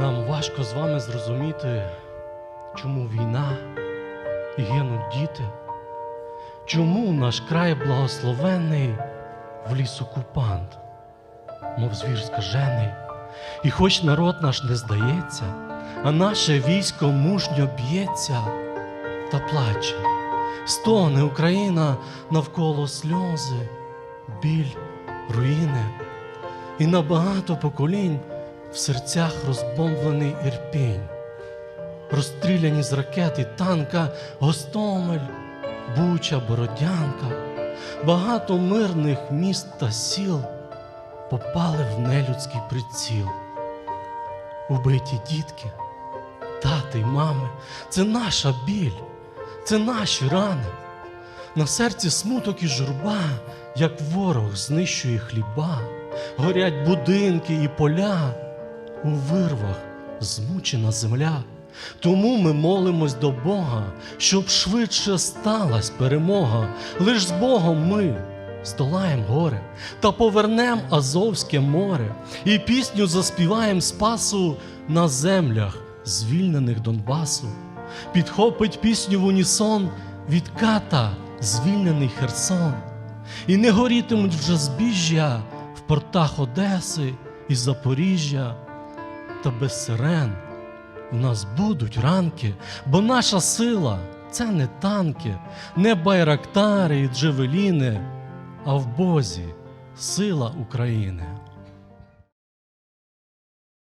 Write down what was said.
Нам важко з вами зрозуміти, чому війна і гинуть діти, чому наш край благословений в ліс окупант, мов звір скажений, і хоч народ наш не здається, а наше військо мужньо б'ється та плаче, стогне Україна навколо сльози, біль, руїни, і на багато поколінь в серцях розбомблений ірпінь, розстріляні з ракет і танка Гостомель, Буча, Бородянка, багато мирних міст та сіл попали в нелюдський приціл. Убиті дітки, тати й мами, це наша біль, це наші рани. На серці смуток і журба, як ворог знищує хліба, горять будинки і поля, у вирвах змучена земля. Тому ми молимось до Бога, щоб швидше сталась перемога. Лиш з Богом ми здолаєм горе та повернем Азовське море, і пісню заспіваєм спасу на землях, звільнених Донбасу. Підхопить пісню в унісон від ката, звільнений Херсон. І не горітимуть вже збіжжя в портах Одеси і Запоріжжя, та без сирен в нас будуть ранки, бо наша сила це не танки, не байрактари і джевеліни, а в Бозі сила України.